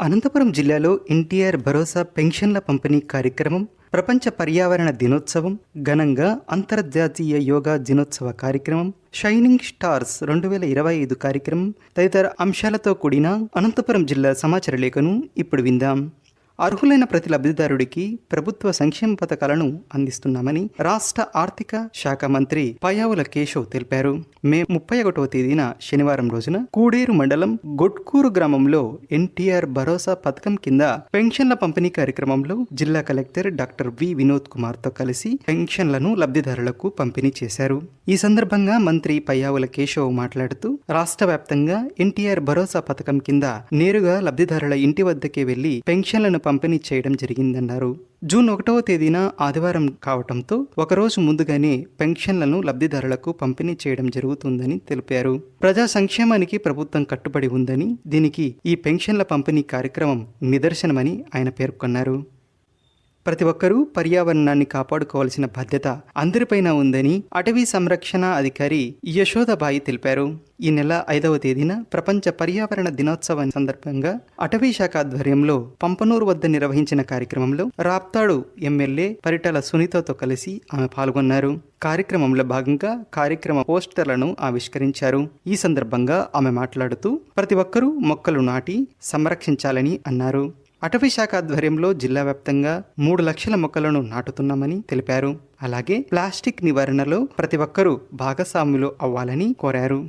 అనంతపురం జిల్లాలో ఎన్టీఆర్ భరోసా పెన్షన్ల పంపిణీ కార్యక్రమం ప్రపంచ పర్యావరణ దినోత్సవం ఘనంగా అంతర్జాతీయ యోగా దినోత్సవ కార్యక్రమం షైనింగ్ స్టార్స్ రెండు వేల ఇరవై ఐదు కార్యక్రమం తదితర అంశాలతో కూడిన అనంతపురం జిల్లా సమాచార లేఖను ఇప్పుడు విందాం. అర్హులైన ప్రతి లబ్ధిదారుడికి ప్రభుత్వ సంక్షేమ పథకాలను అందిస్తున్నామని రాష్ట్ర ఆర్థిక శాఖ మంత్రి పయావుల కేశవ్ తెలిపారు. మే ముప్పై ఒకటవ తేదీన శనివారం రోజున కూడేరు మండలం గొట్కూరు గ్రామంలో ఎన్టీఆర్ భరోసా పథకం కింద పెన్షన్ల పంపిణీ కార్యక్రమంలో జిల్లా కలెక్టర్ డాక్టర్ వి వినోద్ కుమార్తో కలిసి పెన్షన్లను లబ్ధిదారులకు పంపిణీ చేశారు. ఈ సందర్భంగా మంత్రి పయ్యావుల కేశవ్ మాట్లాడుతూ రాష్ట్ర వ్యాప్తంగా ఎన్టీఆర్ భరోసా పథకం కింద నేరుగా లబ్ధిదారుల ఇంటి వద్దకే వెళ్ళి పెన్షన్లను పంపిణీ చేయడం జరిగిందన్నారు. జూన్ ఒకటవ తేదీన ఆదివారం కావటంతో ఒకరోజు ముందుగానే పెన్షన్లను లబ్ధిదారులకు పంపిణీ చేయడం జరుగుతుందని తెలిపారు. ప్రజా సంక్షేమానికి ప్రభుత్వం కట్టుబడి ఉందని దీనికి ఈ పెన్షన్ల పంపిణీ కార్యక్రమం నిదర్శనమని ఆయన పేర్కొన్నారు. ప్రతి ఒక్కరూ పర్యావరణాన్ని కాపాడుకోవాల్సిన బాధ్యత అందరిపైన ఉందని అటవీ సంరక్షణ అధికారి యశోదబాయి తెలిపారు. ఈ నెల ఐదవ తేదీన ప్రపంచ పర్యావరణ దినోత్సవం సందర్భంగా అటవీ శాఖ ఆధ్వర్యంలో పంపనూరు వద్ద నిర్వహించిన కార్యక్రమంలో రాప్తాడు ఎమ్మెల్యే పరిటాల సునీతతో కలిసి ఆమె పాల్గొన్నారు. కార్యక్రమంలో భాగంగా కార్యక్రమ పోస్టర్లను ఆవిష్కరించారు. ఈ సందర్భంగా ఆమె మాట్లాడుతూ ప్రతి ఒక్కరూ మొక్కలు నాటి సంరక్షించాలని అన్నారు. అటవీ శాఖ ఆధ్వర్యంలో జిల్లా వ్యాప్తంగా మూడు లక్షల మొక్కలను నాటుతున్నామని తెలిపారు. అలాగే ప్లాస్టిక్ నివారణలో ప్రతి ఒక్కరూ భాగస్వాములు అవ్వాలని కోరారు.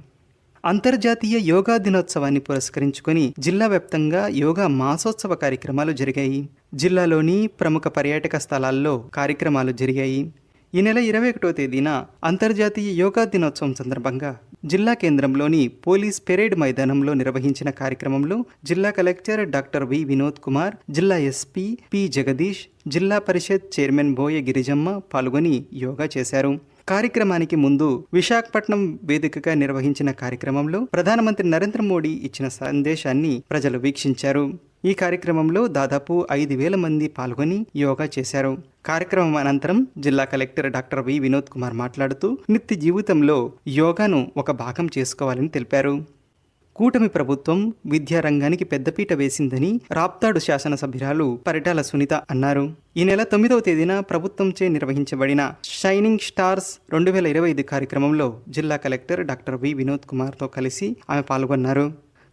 అంతర్జాతీయ యోగా దినోత్సవాన్ని పురస్కరించుకొని జిల్లా వ్యాప్తంగా యోగా మాసోత్సవ కార్యక్రమాలు జరిగాయి. జిల్లాలోని ప్రముఖ పర్యాటక స్థలాల్లో కార్యక్రమాలు జరిగాయి. ఈ నెల ఇరవై ఒకటో తేదీన అంతర్జాతీయ యోగా దినోత్సవం సందర్భంగా జిల్లా కేంద్రంలోని పోలీస్ పెరేడ్ మైదానంలో నిర్వహించిన కార్యక్రమంలో జిల్లా collector doctor V Vinod Kumar జిల్లా ఎస్పీ పి జగదీష్ జిల్లా పరిషత్ చైర్మన్ బోయ గిరిజమ్మ పాల్గొని యోగా చేశారు. కార్యక్రమానికి ముందు విశాఖపట్నం వేదికగా నిర్వహించిన కార్యక్రమంలో ప్రధానమంత్రి నరేంద్ర మోడీ ఇచ్చిన సందేశాన్ని ప్రజలు వీక్షించారు. ఈ కార్యక్రమంలో దాదాపు ఐదు వేల మంది పాల్గొని యోగా చేశారు. కార్యక్రమం అనంతరం జిల్లా collector doctor V Vinod Kumar మాట్లాడుతూ నిత్య జీవితంలో యోగాను ఒక భాగం చేసుకోవాలని తెలిపారు. కూటమి ప్రభుత్వం విద్యారంగానికి పెద్దపీట వేసిందని రాప్తాడు శాసనసభ్యురాలు పరిటాల సునీత అన్నారు. ఈ నెల తొమ్మిదవ తేదీన ప్రభుత్వంచే నిర్వహించబడిన షైనింగ్ స్టార్స్ రెండు వేల ఇరవై ఐదు కార్యక్రమంలో జిల్లా కలెక్టర్ డాక్టర్ వి వినోద్ కుమార్తో కలిసి ఆమె పాల్గొన్నారు.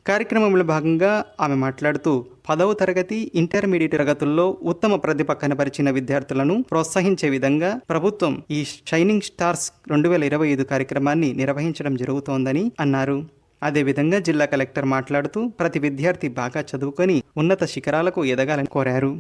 కార్యక్రమంలో భాగంగా ఆమె మాట్లాడుతూ పదవ తరగతి ఇంటర్మీడియట్ తరగతుల్లో ఉత్తమ ప్రతిభ కనబరిచిన విద్యార్థులను ప్రోత్సహించే విధంగా ప్రభుత్వం ఈ షైనింగ్ స్టార్స్ రెండు వేల ఇరవై ఐదు కార్యక్రమాన్ని నిర్వహించడం జరుగుతోందని అన్నారు. అదేవిధంగా జిల్లా కలెక్టర్ మాట్లాడుతూ ప్రతి విద్యార్థి బాగా చదువుకొని ఉన్నత శిఖరాలకు ఎదగాలని కోరారు.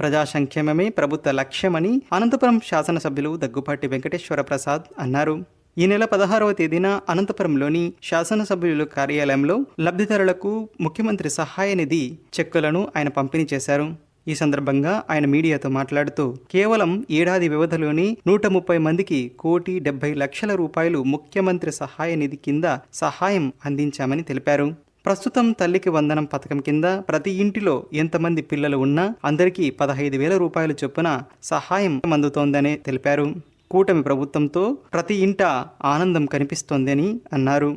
ప్రజా సంక్షేమమే ప్రభుత్వ లక్ష్యమని అనంతపురం శాసనసభ్యులు దగ్గుపాటి వెంకటేశ్వర ప్రసాద్ అన్నారు. ఈ నెల పదహారవ తేదీన అనంతపురంలోని శాసనసభ్యుల కార్యాలయంలో లబ్ధిదారులకు ముఖ్యమంత్రి సహాయ నిధి చెక్కులను ఆయన పంపిణీ చేశారు. ఈ సందర్భంగా ఆయన మీడియాతో మాట్లాడుతూ కేవలం ఏడాది వ్యవధిలోని నూట ముప్పై మందికి కోటి డెబ్బై లక్షల రూపాయలు ముఖ్యమంత్రి సహాయ నిధి కింద సహాయం అందించామని తెలిపారు. ప్రస్తుతం తల్లికి వందనం పథకం కింద ప్రతి ఇంటిలో ఎంతమంది పిల్లలు ఉన్నా అందరికీ పదహైదు వేల రూపాయల చొప్పున సహాయం అందుతోందని తెలిపారు. కూటమి ప్రభుత్వంతో ప్రతి ఇంట ఆనందం కనిపిస్తోందని అన్నారు.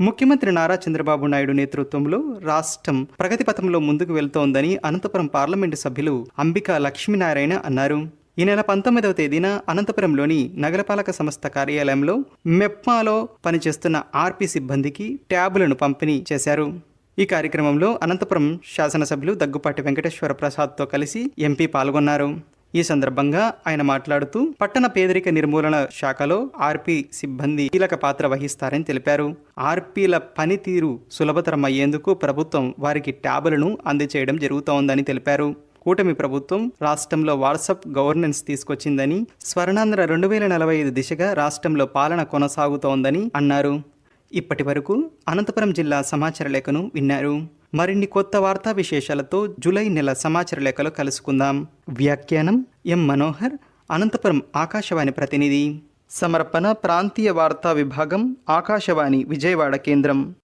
ముఖ్యమంత్రి నారా చంద్రబాబు నాయుడు నేతృత్వంలో రాష్ట్రం ప్రగతి పథంలో ముందుకు వెళ్తోందని అనంతపురం పార్లమెంటు సభ్యులు అంబికా లక్ష్మీనారాయణ అన్నారు. ఈ నెల పంతొమ్మిదవ తేదీన అనంతపురంలోని నగరపాలక సంస్థ కార్యాలయంలో మెప్మాలో పనిచేస్తున్న ఆర్పీ సిబ్బందికి ట్యాబులను పంపిణీ చేశారు. ఈ కార్యక్రమంలో అనంతపురం శాసనసభ్యులు దగ్గుపాటి వెంకటేశ్వర ప్రసాద్తో కలిసి ఎంపీ పాల్గొన్నారు. ఈ సందర్భంగా ఆయన మాట్లాడుతూ పట్టణ పేదరిక నిర్మూలన శాఖలో ఆర్పీ సిబ్బంది కీలక పాత్ర వహిస్తారని తెలిపారు. ఆర్పీల పనితీరు సులభతరం అయ్యేందుకు ప్రభుత్వం వారికి ట్యాబులను అందజేయడం జరుగుతోందని తెలిపారు. కూటమి ప్రభుత్వం రాష్ట్రంలో వాట్సాప్ గవర్నెన్స్ తీసుకొచ్చిందని స్వర్ణాంధ్ర రెండు వేల నలభై ఐదు దిశగా రాష్ట్రంలో పాలన కొనసాగుతోందని అన్నారు. ఇప్పటి వరకు అనంతపురం జిల్లా సమాచార లేఖను విన్నారు. మరిన్ని కొత్త వార్తా విశేషాలతో జూలై నెల సమాచార లేఖలో కలుసుకుందాం. వ్యాఖ్యానం ఎం మనోహర్ అనంతపురం ఆకాశవాణి ప్రతినిధి. సమర్పణ ప్రాంతీయ వార్తా విభాగం ఆకాశవాణి విజయవాడ కేంద్రం.